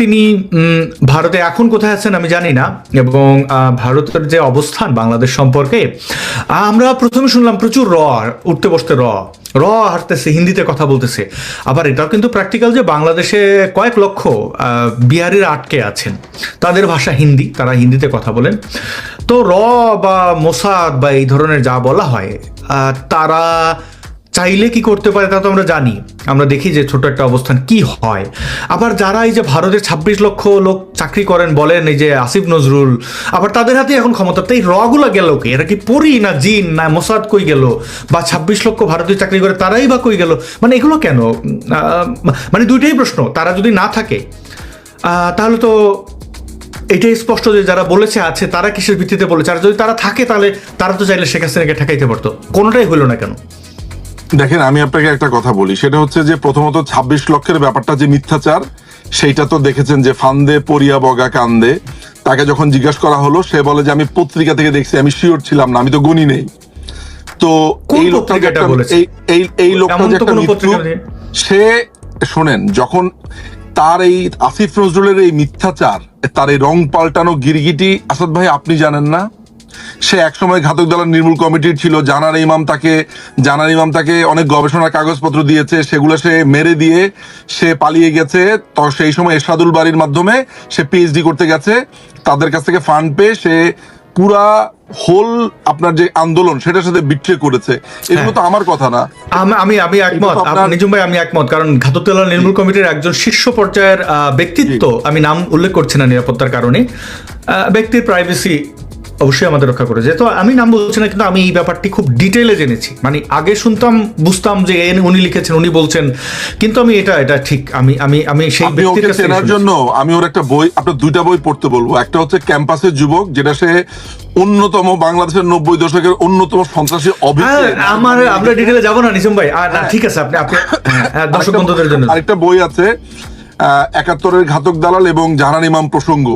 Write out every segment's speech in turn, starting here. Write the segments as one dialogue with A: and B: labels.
A: তিনি ভারতে এখন কোথায় আছেন আমি জানি না, এবং ভারতের যে অবস্থান বাংলাদেশ সম্পর্কে আমরা প্রথমে শুনলাম প্রচুর র, উঠতে বসতে র র হাঁটতেছে হিন্দিতে কথা বলতেছে, আবার এটাও কিন্তু প্র্যাকটিক্যাল যে বাংলাদেশে কয়েক লক্ষ বিহারিরা আটকে আছেন, তাদের ভাষা হিন্দি, তারা হিন্দিতে কথা বলেন, তো র বা মোসাদ বা এই ধরনের যা বলা হয় তারা চাইলে কি করতে পারে তা তো আমরা জানি। আমরা দেখি যে ছোট একটা অবস্থান কি হয়। আবার যারা এই যে ভারতের ছাব্বিশ লক্ষ লোক চাকরি করেন বলেন, এই যে আসিফ নজরুল, আবার তাদের হাতে এখন ক্ষমতা। তো এই রগুলো গেল কি? এরা কি পরি না জিন না মোসাদ কই গেল? বা ছাব্বিশ লক্ষ ভারতীয় চাকরি করে তারাই বা কই গেল? মানে এগুলো কেন? মানে দুইটাই প্রশ্ন। তারা যদি না থাকে তাহলে তো এটাই স্পষ্ট যে যারা বলেছে আছে, তারা কিসের ভিত্তিতে বলেছে? আর যদি তারা থাকে তাহলে তারা তো চাইলে শেখ হাসিনাকে ঠেকাইতে পারতো। কোনোটাই হলো না কেন?
B: দেখেন আমি আপনাকে একটা কথা বলি। সেটা হচ্ছে যে প্রথমত ২৬ লক্ষের ব্যাপারটা যে মিথ্যাচার সেইটা তো দেখেছেন যে ফান্দে পরিয়া বগা কান্দে। তাকে যখন জিজ্ঞাসা করা হলো সে বলে যে আমি পত্রিকা থেকে দেখছি আমি শিওর ছিলাম না আমি তো গুনি নেই। তো এই লোকটা? এই এই এই লোকটা যে একটা মৃত্যু সে শোনেন যখন তার এই আসিফ নজরুলের এই মিথ্যাচার তার এই রং পাল্টানো গিরগিটি আসাদ ভাই আপনি জানেন না? সে একসময় ঘাতক দলের নির্মূল কমিটির ছিল। জানার ইমাম তাকে জানার ইমাম তাকে অনেক গবেষণার কাগজপত্র দিয়েছে। সেগুলো সে মেরে দিয়ে সে পালিয়ে গেছে। তো সেই সময় এরশাদুল বাড়ির মাধ্যমে সে পিএইচডি করতে গেছে। তাদের কাছ থেকে ফান্ড পেয়ে সে পুরা হোল আপনার যে আন্দোলন সেটার সাথে বিট্রে করেছে। এগুলো তো আমার কথা না।
A: আমি আমি একমত। নিজুম ভাই আমি একমত। কারণ ঘাতক ঘাতকতলা নির্মূল কমিটির একজন শীর্ষ পর্যায়ের ব্যক্তিত্ব আমি নাম উল্লেখ করছি না নিরাপত্তার কারণে। ব্যক্তির প্রাইভেসি অবশ্যই আমাদের রক্ষা করেছে। তো আমি নাম বলছি না কিন্তু আমি এই ব্যাপারটি খুব ডিটেলে জেনেছি। মানে আগে শুনতাম বুঝতাম যে এ উনি লিখেছেন উনি বলছেন। কিন্তু আমি এটা এটা ঠিক আমি আমি আমি সেই ব্যক্তির
B: ওকে চেনার জন্য আমি ওর একটা বই আপনার দুইটা বই পড়তে বলব। একটা হচ্ছে ক্যাম্পাসের যুবক যেটা সে অন্যতম বাংলাদেশের নব্বই দশকের অন্যতম সন্ত্রাসী
A: হ্যাঁ, আমার আমরা ডিটেলে যাব না নিজুম ভাই। ঠিক আছে আপনি আপনি হ্যাঁ, দর্শক বন্ধুদের জন্য।
B: আরেকটা বই আছে একাত্তরের ঘাতক দালাল এবং জাহান ইমাম প্রসঙ্গ।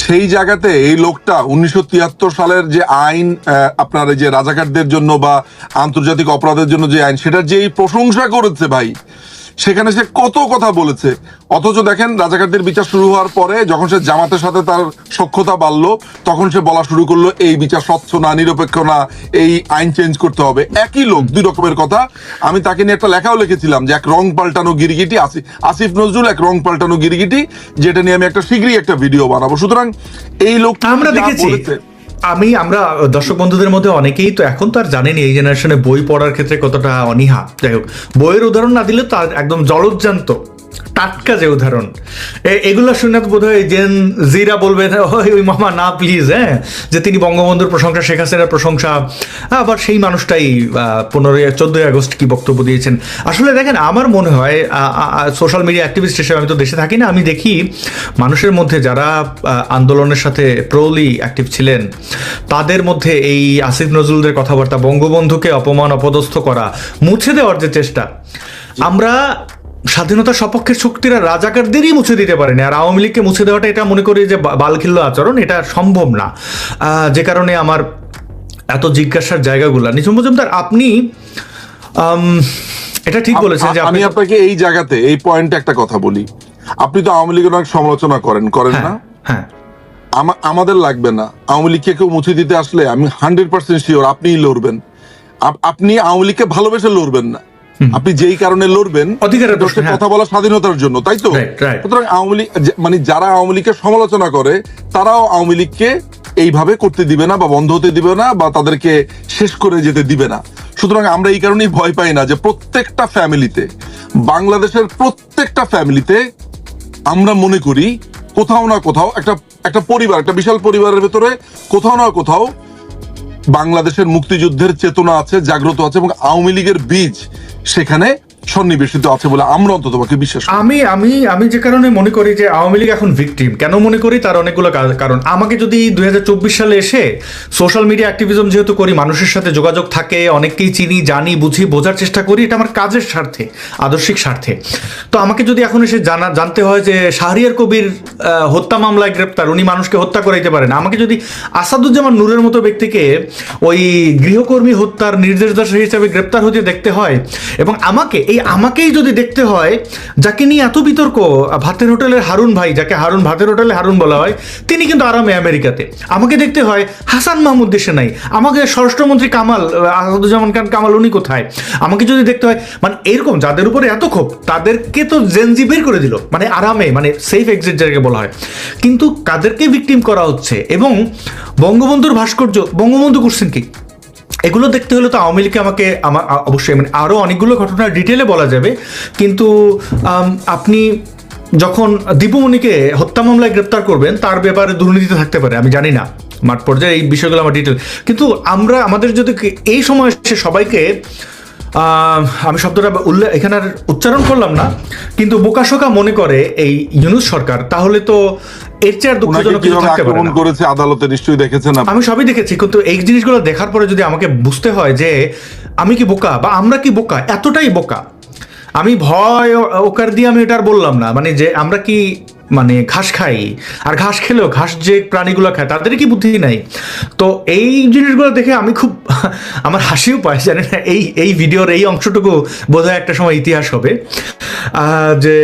B: সেই জায়গাতে এই লোকটা উনিশশো তিয়াত্তর সালের যে আইন আপনার যে রাজাকারদের জন্য বা আন্তর্জাতিক অপরাধের জন্য যে আইন, সেটার যে প্রশংসা করেছে ভাই সেখানে সে কত কথা বলেছে। অথচ দেখেন রাজাকারদের বিচার শুরু হওয়ার পরে যখন সে জামাতের সাথে তার সক্ষতা বাড়লো তখন সে বলা শুরু করল এই বিচার স্বচ্ছ না নিরপেক্ষ না এই আইন চেঞ্জ করতে হবে। একই লোক দুই রকমের কথা। আমি তাকে নিয়ে একটা লেখাও লিখেছিলাম যে এক রং পাল্টানো গিরগিটি আসি- আসিফ নজরুল এক রং পাল্টানো গিরগিটি যেটা নিয়ে আমি একটা শীঘ্রই একটা ভিডিও বানাবো। সুতরাং এই লোক
A: আমরা দেখেছি। আমি, আমরা দর্শক বন্ধুদের মধ্যে অনেকেই তো এখন তো আর জানেনি এই জেনারেশনে বই পড়ার ক্ষেত্রে কতটা অনীহা। যাই হোক, বইয়ের উদাহরণ না দিলে তার একদম জলজ্জান্ত। টাটকা যে উদাহরণ। এ- এগুলো শুনে তো বোধ হয় জেন জিরা বলবে ওই মামা না প্লিজ হ্যাঁ? যে তিনি বঙ্গবন্ধুর প্রশংসা শেখ হাসিনার প্রশংসা। আবার সেই মানুষটাই পনেরোই চোদ্দোই আগস্ট কি বক্তব্য দিয়েছেন। আসলে দেখেন আমার মনে হয় সোশ্যাল মিডিয়া অ্যাক্টিভিস্ট হিসেবে আমি তো দেশে থাকি না আমি দেখি মানুষের মধ্যে যারা আন্দোলনের সাথে প্রলি অ্যাক্টিভ ছিলেন তাদের মধ্যে এই আসিফ নজরুলদের কথাবার্তা বঙ্গবন্ধুকে অপমান অপদস্থ করা মুছে দেওয়ার যে চেষ্টা আমরা স্বাধীনতা সপক্ষের শক্তিরা রাজাকারদেরই মুছে দিতে পারেনি। আর আওয়ামী লীগকে মুছে দেওয়াটা এটা মনে করি যে বালখিল্য আচরণ এটা সম্ভব না। যে কারণে আমার এত জিজ্ঞাসার জায়গাগুলো। নিঝুম মজুমদার আপনি এটা ঠিক বলেছেন যে
B: আমি আপনাকে এই জায়গাতে এই পয়েন্টে একটা কথা বলি। আপনি তো আওয়ামী লীগের অনেক সমালোচনা করেন করেন না?
A: হ্যাঁ। হ্যাঁ
B: আমাদের লাগবে না। আওয়ামী লীগকে কেউ মুছে দিতে আসলে আমি হান্ড্রেড পার্সেন্ট শিওর আপনিই লড়বেন। আপনি আওয়ামী লীগকে ভালোবেসে লড়বেন না। আপনি যেই কারণে লড়বেন
A: হ্যাঁ।
B: কথা বলা স্বাধীনতার জন্য তাই তো. সুতরাং আওয়ামী লীগ মানে যারা আওয়ামী লীগকে সমালোচনা করে তারাও আওয়ামী লীগকে এইভাবে করতে দিবে না বা বন্ধ হতে দিবে না বা তাদেরকে শেষ করে যেতে দিবে না সুতরাং আমরা এই কারণেই ভয় পাই না যে প্রত্যেকটা ফ্যামিলিতে বাংলাদেশের প্রত্যেকটা ফ্যামিলিতে আমরা মনে করি কোথাও না কোথাও একটা একটা পরিবার একটা বিশাল পরিবারের ভেতরে কোথাও না কোথাও বাংলাদেশের মুক্তিযুদ্ধের চেতনা আছে জাগ্রত আছে এবং আওয়ামী লীগের বীজ সেখানে সন্নিবেশিত আছে বলে আমরা অন্তত বিশ্বাস
A: আমি আমি আমি যে কারণে মনে করি যে আওয়ামী লীগ এখন ভিকটিম কেন মনে করি? তার অনেকগুলো কারণ। আমাকে যদি দু হাজার চব্বিশ সালে এসে সোশ্যাল মিডিয়া অ্যাক্টিভিজম যেহেতু করি, মানুষের সাথে যোগাযোগ থাকে, অনেককেই চিনি, জানি, বুঝি, বোঝার চেষ্টা করি, এটা আমার কাজের স্বার্থে, আদর্শিক স্বার্থে। তো আমাকে যদি এখন এসে জানা, জানতে হয় যে শাহরিয়ার কবির হত্যা মামলায় গ্রেপ্তার, উনি মানুষকে হত্যা করাইতে পারেন আমাকে যদি আসাদুজ্জামান নূরের মতো ব্যক্তিকে ওই গৃহকর্মী হত্যার নির্দেশদাতা হিসেবে গ্রেপ্তার হতে দেখতে হয় এবং আমাকে এই আমাকেই যদি দেখতে হয়, যাকে নিয়ে এত বিতর্ক, ভাতের হোটেলের হারুন ভাই, যাকে হারুন ভাতের হোটেলে হারুন বলা হয়, তিনি কিন্তু আরামে আমেরিকাতে। আমাকে দেখতে হয় হাসান মাহমুদ দেশে নাই আমাকে স্বরাষ্ট্রমন্ত্রী কামাল, আসাদুজ্জামান খান কামাল, উনি কোথায়? আমাকে যদি দেখতে হয় মানে এরকম যাদের উপরে এত ক্ষোভ, তাদেরকে তো জেনজি বের করে দিল মানে আরামে মানে সেফ এক্সিট যাকে বলা হয়। কিন্তু কাদেরকে ভিকটিম করা হচ্ছে? এবং বঙ্গবন্ধুর ভাস্কর্য, বঙ্গবন্ধু করছেন কি? এগুলো দেখতে হলে তো আওয়ামী লীগকে আমাকে আমার অবশ্যই মানে আরও অনেকগুলো ঘটনা ডিটেলে বলা যাবে। কিন্তু আপনি যখন দীপুমণিকে হত্যা মামলায় গ্রেপ্তার করবেন, তার ব্যাপারে দুর্নীতিতে থাকতে পারে, আমি জানি না। মাঠ পর্যায়ে এই বিষয়গুলো আমার ডিটেল কিন্তু আমরা, আমাদের যদি এই সময় সবাইকে আমি শব্দটা উল্লেখ এখানে আর উচ্চারণ করলাম না কিন্তু বোকাশোকা মনে করে এই ইউনুস সরকার তাহলে তো এর চেয়ে আর দুঃখজনক কিছু থাকতে পারে না।
B: করেছে আদালতে নিশ্চয়ই দেখেছেন
A: আমি সবই দেখেছি কিন্তু এই জিনিসগুলো দেখার পরে যদি আমাকে বুঝতে হয় যে আমি কি বোকা বা আমরা কি বোকা এতটাই বোকা আমি ভয় ওকার দিয়ে আমি এটা আর বললাম না মানে যে আমরা কি মানে ঘাস খাই, আর ঘাস খেলেও ঘাস যে প্রাণীগুলো খায় তাদের কি বুদ্ধি নাই? তো এই জিনিসগুলো দেখে আমি খুব আমার হাসিও পাই, জানি না, এই এই ভিডিওর এই অংশটুকু বোধহয় একটা সময় ইতিহাস হবে। যে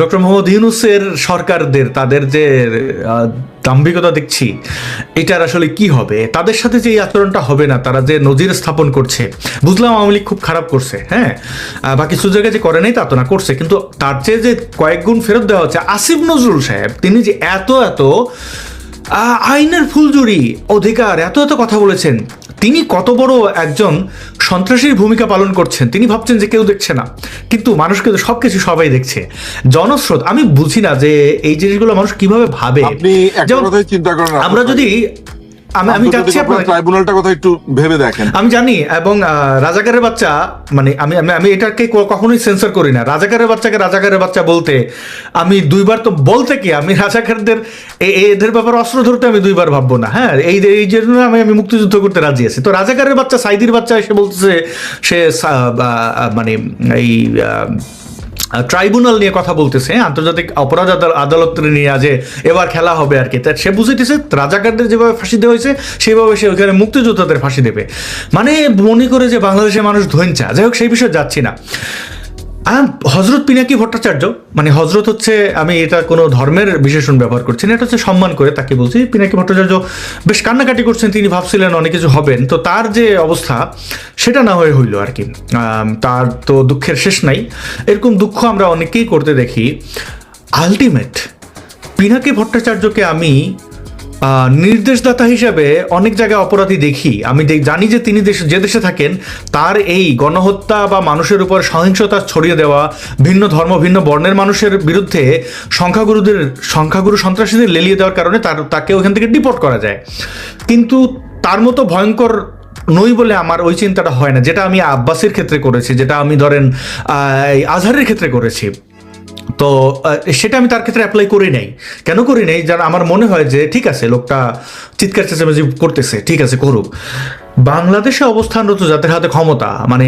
A: ডক্টর মোহাম্মদ ইউনুসের সরকারদের, তাদের যে দাম্ভিকতা দেখছি, এটার আসলে কি হবে? তাদের সাথে যে এই আচরণটা হবে না, তারা যে নজির স্থাপন করছে, বুঝলাম আওয়ামী খুব খারাপ করছে হ্যাঁ? বাকি বা কিছু জায়গায় যে করে নাই তা তো না, করছে। কিন্তু তার চেয়ে যে কয়েক গুণ ফেরত দেওয়া হচ্ছে, আসিফ নজরুল সাহেব, তিনি যে এত এত আইনের ফুলজুরি, অধিকার, এত এত কথা বলেছেন তিনি কত বড় একজন সন্ত্রাসীর ভূমিকা পালন করছেন তিনি ভাবছেন যে কেউ দেখছে না। কিন্তু মানুষকে তো সবকিছু সবাই দেখছে। জনস্রোত আমি বুঝি না যে এই জিনিসগুলো মানুষ কীভাবে ভাবে। যেমন আমরা যদি আমি আমি চাচ্ছি আপনার
B: ট্রাইব্যুনালটা কথা একটু ভেবে দেখেন।
A: আমি জানি এবং রাজাকারের বাচ্চা মানে আমি আমি আমি এটাকে কখনোই সেন্সর করি না। রাজাকারের বাচ্চাকে রাজাকারের বাচ্চা বলতে আমি দুইবার তো বলতে কি আমি রাজাকারদের এদের ব্যাপারে অস্ত্র ধরতে আমি দুইবার ভাববো না। হ্যাঁ এই এই জন্য আমি আমি মুক্তিযুদ্ধ করতে রাজি আছি। তো রাজাকারের বাচ্চা সাইদির বাচ্চা এসে বলতেছে সে মানে এই ট্রাইব্যুনাল নিয়ে কথা বলতেছে, আন্তর্জাতিক অপরাধ আদালত নিয়ে আজ এবার খেলা হবে আর কি। তা সে বুঝেতেছে রাজাকারদের যেভাবে ফাঁসি দেওয়া হয়েছে, সেভাবে সে ওইখানে মুক্তিযোদ্ধাদের ফাঁসি দেবে। মানে মনে করে যে বাংলাদেশের মানুষ ধৈনচা যাই হোক, সেই বিষয়ে যাচ্ছি না। হজরত পিনাকি ভট্টাচার্য মানে হজরত হচ্ছে, আমি এটা কোনো ধর্মের বিশেষণ ব্যবহার করছি না, এটা হচ্ছে সম্মান করে তাকে বলছি, পিনাকি ভট্টাচার্য বেশ কান্নাকাটি করছেন, তিনি ভাবছিলেন অনেক কিছু হবেন। তো তার যে অবস্থা, সেটা না হয়ে হইল আর কি। তার তো দুঃখের শেষ নাই। এরকম দুঃখ আমরা অনেকেই করতে দেখি। আলটিমেট, পিনাকি ভট্টাচার্যকে আমি নির্দেশদাতা হিসেবে অনেক জায়গায় অপরাধী দেখি। আমি জানি যে তিনি দেশে, যে দেশে থাকেন, তার এই গণহত্যা বা মানুষের উপর সহিংসতা ছড়িয়ে দেওয়া, ভিন্ন ধর্ম, ভিন্ন বর্ণের মানুষের বিরুদ্ধে সংখ্যাগুরুদের, সংখ্যাগুরু সন্ত্রাসীদের লেলিয়ে দেওয়ার কারণে তার, তাকে ওখান থেকে ডিপোর্ট করা যায়। কিন্তু তার মতো ভয়ঙ্কর নই বলে আমার ওই চিন্তাটা হয় না, যেটা আমি আব্বাসের ক্ষেত্রে করেছি, যেটা আমি ধরেন আজহারের ক্ষেত্রে করেছি। তো সেটা আমি তার ক্ষেত্রে অ্যাপ্লাই করি নাই। কেন করি নাই? যার আমার মনে হয় যে, ঠিক আছে, লোকটা চিৎকার চেঁচামেচি করতেছে, ঠিক আছে, করুক। বাংলাদেশে অবস্থানরত যাদের হাতে ক্ষমতা মানে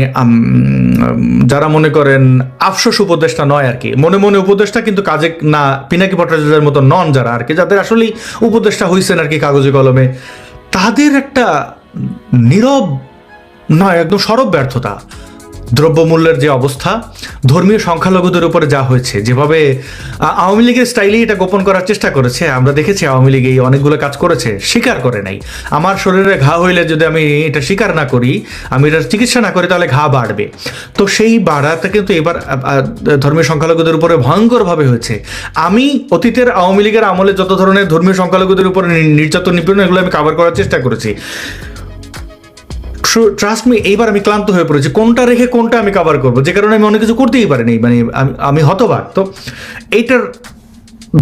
A: যারা মনে করেন আফসোস উপদেষ্টা নয় আর কি, মনে মনে উপদেষ্টা কিন্তু কাজে না, পিনাকি ভট্টাচার্যের মতো নন যারা আর কি, যাদের আসলেই উপদেষ্টা হয়েছেন আর কি কাগজে কলমে, তাদের একটা নীরব, নয়, একদম সরব ব্যর্থতা। দ্রব্যমূল্যের যে অবস্থা, ধর্মীয় সংখ্যালঘুদের উপরে যা হয়েছে, যেভাবে আওয়ামী লীগের স্টাইলেই এটা গোপন করার চেষ্টা করেছে, আমরা দেখেছি আওয়ামী লীগ এই অনেকগুলো কাজ করেছে, স্বীকার করে নাই। আমার শরীরে ঘা হইলে যদি আমি এটা স্বীকার না করি, আমি এটা চিকিৎসা না করি, তাহলে ঘা বাড়বে। তো সেই বাড়াটা কিন্তু এবার ধর্মীয় সংখ্যালঘুদের উপরে ভয়ঙ্করভাবে হয়েছে। আমি অতীতের আওয়ামী লীগের আমলে যত ধরনের ধর্মীয় সংখ্যালঘুদের উপরে নির্যাতন নিপীড়ন, এগুলো আমি কাভার করার চেষ্টা করেছি। ট্রাস্ট মি এইবার আমি ক্লান্ত হয়ে পড়েছি। কোনটা রেখে কোনটা আমি কভার করব? যে কারণে আমি অনেক কিছু করতেই পারিনি মানে আমি আমি হতবাক। তো এইটার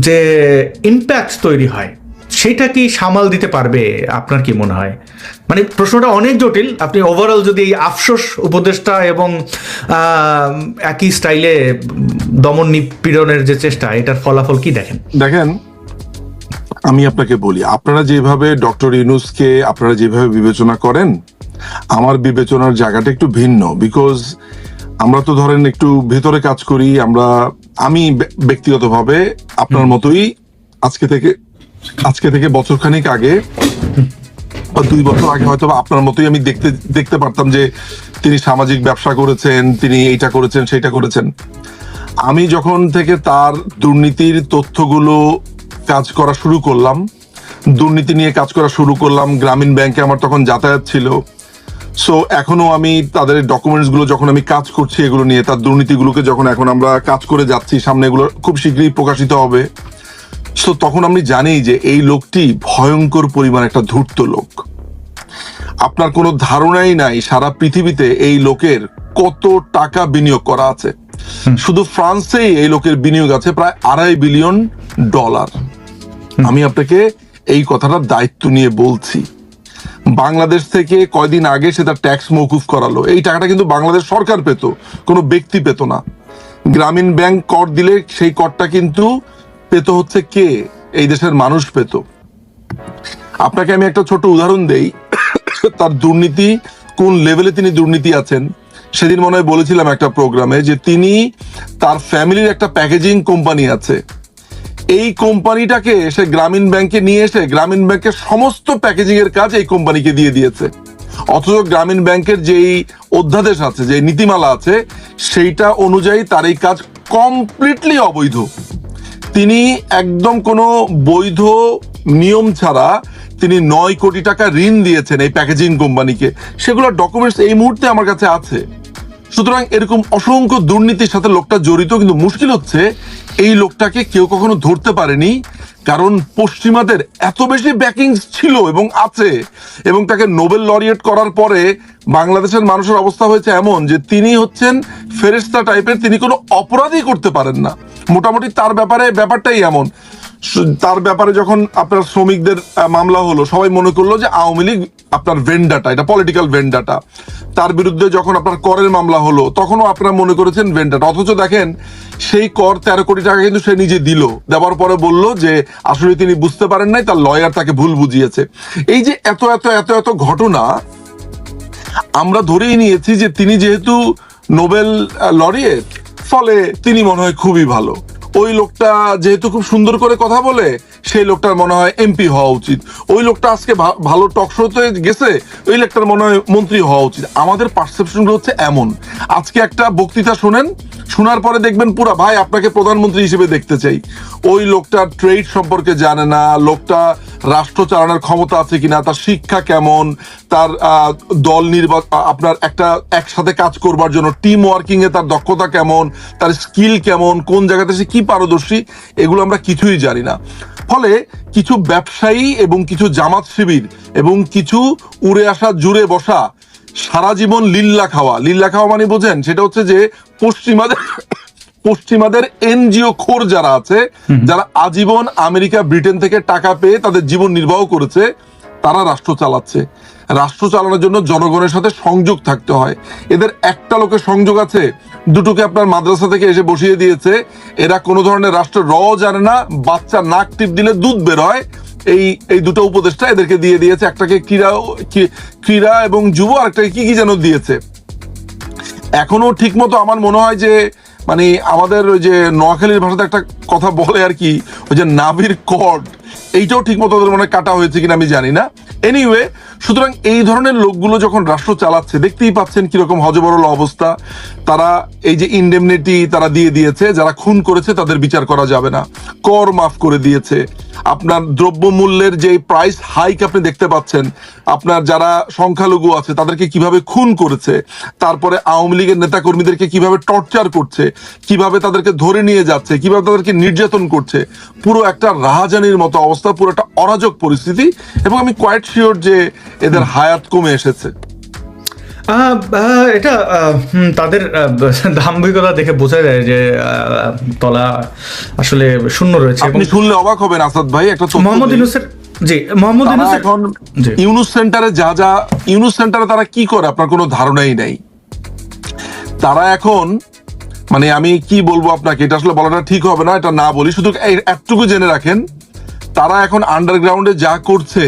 A: যে ইম্প্যাক্ট তৈরি হয়, সেটা কি সামাল দিতে পারবে? আপনার কি মনে হয়? মানে প্রশ্নটা অনেক জটিল। আপনি ওভারঅল যদি এই আফসোস উপদেষ্টা এবং একই স্টাইলে দমন নিপীড়নের যে চেষ্টা, এটার ফলাফল কি দেখেন?
B: দেখেন, আমি আপনাকে বলি, আপনারা যেভাবে ডক্টর ইউনুসকে, আপনারা যেভাবে বিবেচনা করেন আমার বিবেচনার জায়গাটা একটু ভিন্ন বিকজ আমরা তো ধরেন একটু ভেতরে কাজ করি আমরা আমি ব্য- ব্যক্তিগতভাবে আপনার মতোই আজকে থেকে আজকে থেকে বছরখানেক আগে বা দুই বছর আগে হয়তো আপনার মতোই আমি দেখতে দেখতে পারতাম যে তিনি সামাজিক ব্যবসা করেছেন তিনি এইটা করেছেন সেইটা করেছেন। আমি যখন থেকে তার দুর্নীতির তথ্যগুলো কাজ করা শুরু করলাম দুর্নীতি নিয়ে কাজ করা শুরু করলাম গ্রামীণ ব্যাংকে আমার তখন যাতায়াত ছিল সো এখনও আমি তাদের ডকুমেন্টসগুলো যখন আমি কাজ করছি এগুলো নিয়ে তার দুর্নীতিগুলোকে যখন এখন আমরা কাজ করে যাচ্ছি সামনে এগুলো খুব শীঘ্রই প্রকাশিত হবে। সো তখন আমি জানি যে এই লোকটি ভয়ঙ্কর পরিমাণ একটা ধূর্ত লোক। আপনার কোনো ধারণাই নাই সারা পৃথিবীতে এই লোকের কত টাকা বিনিয়োগ করা আছে। শুধু ফ্রান্সেই এই লোকের বিনিয়োগ আছে প্রায় আড়াই বিলিয়ন ডলার। আমি আপনাকে এই কথাটার দায়িত্ব নিয়ে বলছি। বাংলাদেশ থেকে কয়দিন আগে সে তার ট্যাক্স মৌকুফ করালো। এই টাকাটা কিন্তু বাংলাদেশ সরকার পেত, কোনো ব্যক্তি পেত না। গ্রামীণ ব্যাংক কর দিলে সেই করটা কিন্তু পেত হচ্ছে কে? এই দেশের মানুষ পেত। আপনাকে আমি একটা ছোট উদাহরণ দেই। তার দুর্নীতি, কোন লেভেলে তিনি দুর্নীতি আছেন? সেদিন মনে হয় বলেছিলাম একটা প্রোগ্রামে যে তিনি তার ফ্যামিলির একটা প্যাকেজিং কোম্পানি আছে। এই কোম্পানিটাকে সে গ্রামীণ ব্যাংকে নিয়ে এসে গ্রামীণ ব্যাংকের সমস্ত প্যাকেজিং এর কাজ এই কোম্পানিকে দিয়ে দিয়েছে। অথচ গ্রামীণ ব্যাংকের যেই অধ্যাদেশ আছে যে নীতিমালা আছে, সেইটা অনুযায়ী তার এই কাজ কমপ্লিটলি অবৈধ। তিনি একদম কোনো বৈধ নিয়ম ছাড়া তিনি নয় কোটি টাকা ঋণ দিয়েছেন এই প্যাকেজিং কোম্পানিকে। সেগুলোর ডকুমেন্টস এই মুহূর্তে আমার কাছে আছে। সুতরাং এরকম অসংখ্য দুর্নীতির সাথে লোকটা জড়িত, কিন্তু মুশকিল হচ্ছে এই লোকটাকে কেউ কখনো ধরতে পারেনি, কারণ পশ্চিমাদের এত বেশি ব্যাকিং ছিল এবং আছে, এবং তাকে নোবেল লরিয়েট করার পরে বাংলাদেশের মানুষের অবস্থা হয়েছে এমন যে তিনি হচ্ছেন ফেরেস্তা টাইপের তিনি কোনো অপরাধই করতে পারেন না। মোটামুটি তার ব্যাপারে, ব্যাপারটাই এমন। তার ব্যাপারে যখন আপনার শ্রমিকদের মামলা হলো, সবাই মনে করল যে আওয়ামী লীগ আপনার ভেন্ডাটা এটা পলিটিক্যাল ভেন্ডাটা তার বিরুদ্ধে যখন আপনার করের মামলা হলো, তখনও আপনারা মনে করেছেন ভেন্ডাটা অথচ দেখেন, সেই কর তেরো কোটি টাকা কিন্তু সে নিজে দিল। দেওয়ার পরে বলল যে, আসলে তিনি বুঝতে পারেন নাই, তার লয়ার তাকে ভুল বুঝিয়েছে। এই যে এত এত এত এত ঘটনা, আমরা ধরেই নিয়েছি যে তিনি যেহেতু নোবেল লরিয়েট ফলে তিনি মনে হয় খুবই ভালো। ওই লোকটা যেহেতু খুব সুন্দর করে কথা বলে, সেই লোকটার মনে হয় এমপি হওয়া উচিত। ওই লোকটা আজকে ভালো টক শোতে গেছে, ওই লোকটার মনে হয় মন্ত্রী হওয়া উচিত। আমাদের পারসেপশনগুলো হচ্ছে এমন। আজকে একটা বক্তৃতা শোনেন, শোনার পরে দেখবেন পুরা ভাই আপনাকে প্রধানমন্ত্রী হিসেবে দেখতে চাই। ওই লোকটা ট্রেড সম্পর্কে জানে না, লোকটা রাষ্ট্র চালানোর ক্ষমতা আছে কিনা, তার শিক্ষা কেমন, তার দল নির্বাচন আপনার একটা একসাথে কাজ করবার জন্য টিম ওয়ার্কিং এ তার দক্ষতা কেমন, তার স্কিল কেমন, কোন জায়গাতে সে কি পারদর্শী এগুলো আমরা কিছুই জানি না। ফলে কিছু ব্যবসায়ী এবং কিছু জামাত শিবির এবং কিছু উড়ে আসা জুড়ে বসা সারা জীবন লিল্লা খাওয়া। লিল্লা খাওয়া মানে বোঝেন সেটা হচ্ছে যে পশ্চিমাদের পশ্চিমাদের এনজিও খোর যারা আছে যারা আজীবন আমেরিকা ব্রিটেন থেকে টাকা পেয়ে তাদের জীবন নির্বাহ করেছে তারা রাষ্ট্র চালাচ্ছে। রাষ্ট্র চালানোর জন্য জনগণের সাথে সংযোগ থাকতে হয়। এদের একটা লোকের সংযোগ আছে, দুটোকে আপনার মাদ্রাসা থেকে এসে বসিয়ে দিয়েছে। এরা কোনো ধরনের রাষ্ট্র র জানে না, বাচ্চা নাক টিপ দিলে দুধ বের হয়। এই এই দুটো উপদেশটা এদেরকে দিয়ে দিয়েছে, একটাকে ক্রীড়া ক্রীড়া এবং যুব, আরেকটাকে কি কি যেন দিয়েছে। এখনও ঠিক মতো আমার মনে হয় যে মানে আমাদের ওই যে নোয়াখালীর ভাষাতে একটা কথা বলে আর কি, ওই যে নাভির কর্ড, এইটাও ঠিক মতো ওদের মনে কাটা হয়েছে কিনা আমি জানি না। এনিওয়ে সুতরাং এই ধরনের লোকগুলো যখন রাষ্ট্র চালাচ্ছে, দেখতেই পাচ্ছেন কীরকম হজবরল অবস্থা। তারা এই যে ইন্ডেমনিটি তারা দিয়ে দিয়েছে, যারা খুন করেছে তাদের বিচার করা যাবে না। কর মাফ করে দিয়েছে। আপনার দ্রব্যমূল্যের যে প্রাইস হাইক আপনি দেখতে পাচ্ছেন, আপনার যারা সংখ্যালঘু আছে তাদেরকে কীভাবে খুন করেছে, তারপরে আওয়ামী লীগের নেতাকর্মীদেরকে কীভাবে টর্চার করছে কীভাবে তাদেরকে ধরে নিয়ে যাচ্ছে কীভাবে তাদেরকে নির্যাতন করছে পুরো একটা রাহাজানির মতো অবস্থা পুরো একটা অরাজক পরিস্থিতি এবং আমি কোয়াইট শিওর যে এদের হায়াত কমে এসেছে।
A: এটা তাদের দাম্ভিকতা দেখে বোঝা যায় যে তলা আসলে শূন্য রয়েছে
B: আপনি শুনলে অবাক হবেন আসাদ ভাই একটা
A: মোহাম্মদ ইউনুসের জি মোহাম্মদ
B: তারা
A: ইউনুসের
B: এখন ইউনুস সেন্টারে যা যা ইউনুস সেন্টারে তারা কি করে? আপনার কোনো ধারণাই নেই। তারা এখন মানে আমি কি বলব আপনাকে? এটা আসলে বলাটা ঠিক হবে না, এটা না বলি। শুধু এতটুকু জেনে রাখেন, তারা এখন আন্ডারগ্রাউন্ডে যা করছে